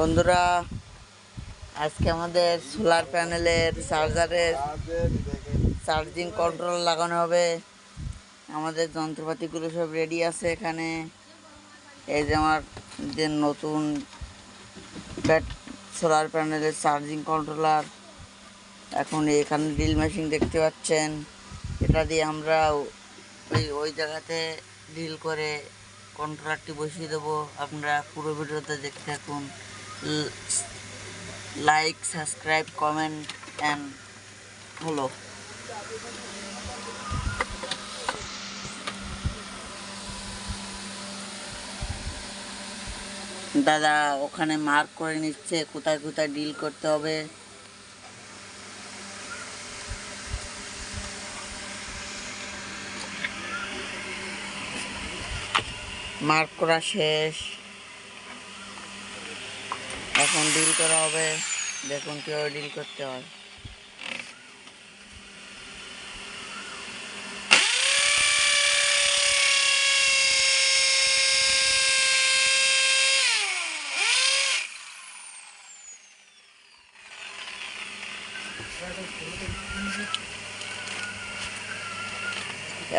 বন্ধুরা, আজকে আমাদের সোলার প্যানেলের চার্জারের চার্জিং কন্ট্রোল লাগানো হবে। আমাদের যন্ত্রপাতিগুলো সব রেডি আছে এখানে। এই যে আমার যে নতুন ব্যাট সোলার প্যানেলের চার্জিং কন্ট্রোলার এখন এখানে ড্রিল মেশিন দেখতে পাচ্ছেন। এটা দিয়ে আমরা ওই ওই জায়গাতে ড্রিল করে কন্ট্রোলারটি বসিয়ে দেবো। আপনারা পুরো ভিডিওতে দেখতে থাকুন। Like subscribe comment and follow দাদা, ওখানে মার্ক করে নিচ্ছে, কোথায় কোথায় ডিল করতে হবে? মার্ক করা শেষ। এখন ডিল করা হবে। দেখুন কীভাবে ডিল করতে হয়।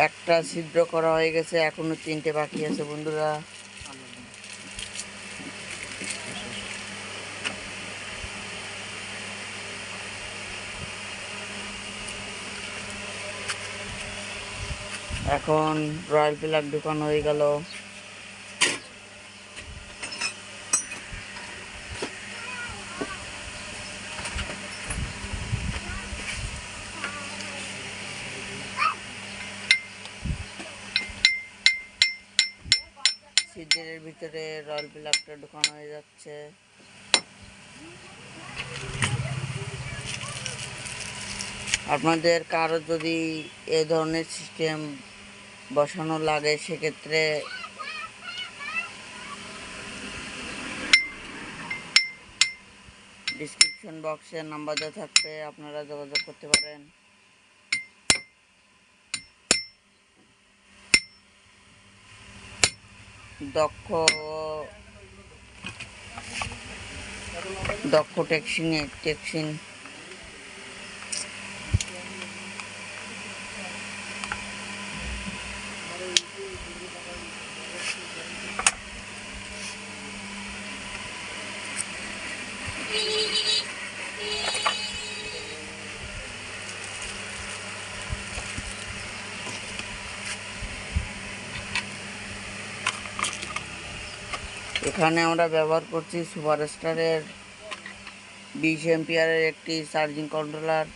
একটা ছিদ্র করা হয়ে গেছে, এখনও তিনটে বাকি আছে বন্ধুরা। এখন রয়্যাল পিলার দোকান হয়ে গেল। সিদ্রের ভিতরে রয়্যাল পিলারটা ঢোকানো হয়ে যাচ্ছে। আপনাদের কারও যদি এ ধরনের সিস্টেম বসানো লাগে, সেক্ষেত্রে ডিসক্রিপশন বক্সে নাম্বার দেওয়া থাকবে, আপনারা যোগাযোগ করতে পারেন। দক্ষ দক্ষ টেক্সিং টেক্সিং এখানে আমরা ব্যবহার করছি সুপার স্টারের বিশ এম্পিয়ারের একটি চার্জিং কন্ট্রোলার,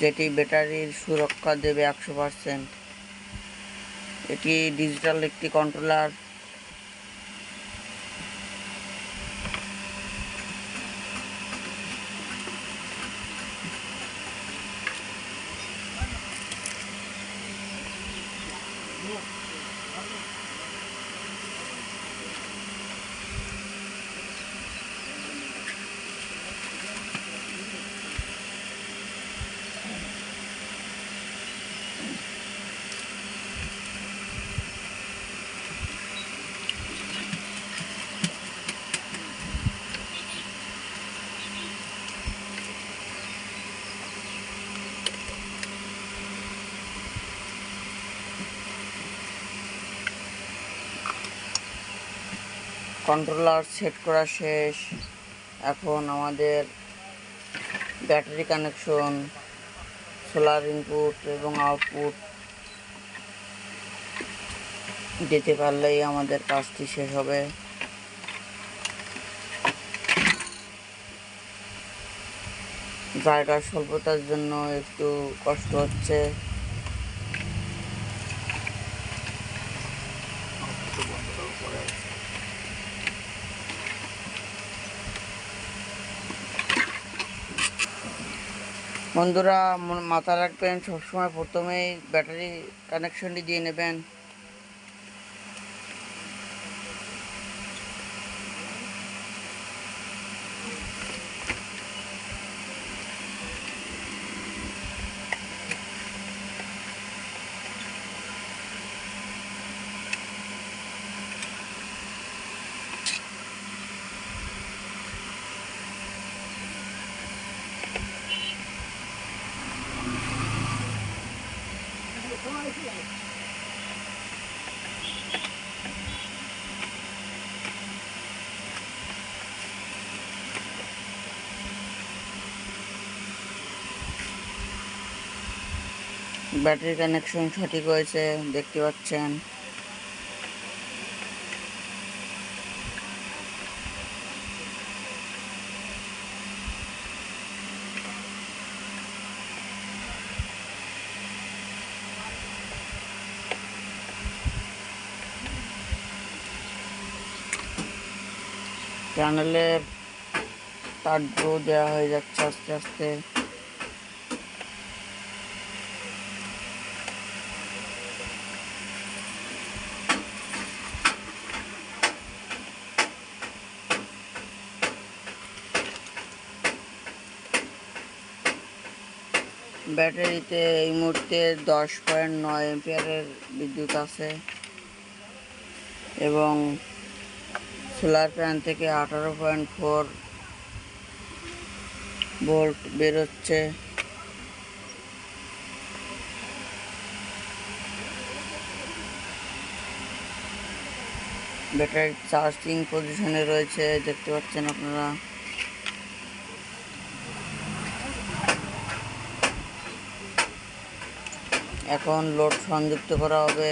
যেটি ব্যাটারির সুরক্ষা দেবে একশো পারসেন্ট। এটি ডিজিটাল একটি কন্ট্রোলার। কন্ট্রোলার সেট করা শেষ। এখন আমাদের ব্যাটারি কানেকশন সোলার ইনপুট এবং আউটপুট দিতে পারলেই আমাদের কাজটি শেষ হবে। জায়গার স্বল্পতার জন্য একটু কষ্ট হচ্ছে। বন্ধুরা মাথা রাখবেন সবসময় প্রথমেই ব্যাটারি কানেকশনটি দিয়ে নেবেন। ব্যাটারি কানেকশন সঠিক হয়েছে দেখতে পাচ্ছেন। প্যানেলের তারগুলো দেওয়া হয়ে যাচ্ছে আস্তে আস্তে। ব্যাটারিতে এই মুহূর্তে দশ পয়েন্ট নয় এম্পিয়ারের বিদ্যুৎ আছে এবং সোলার প্যান থেকে আঠারো পয়েন্ট ফোর ভোল্ট বেরোচ্ছে। ব্যাটারি চার্জিং পজিশনে রয়েছে, দেখতে পাচ্ছেন আপনারা। এখন লোড সংযুক্ত করা হবে।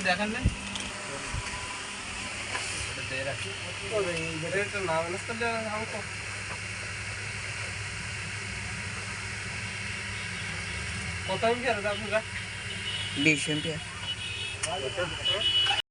দেখান না নাম আমাকে কত এমপি আর আপনারা বিশ এম্পিয়ার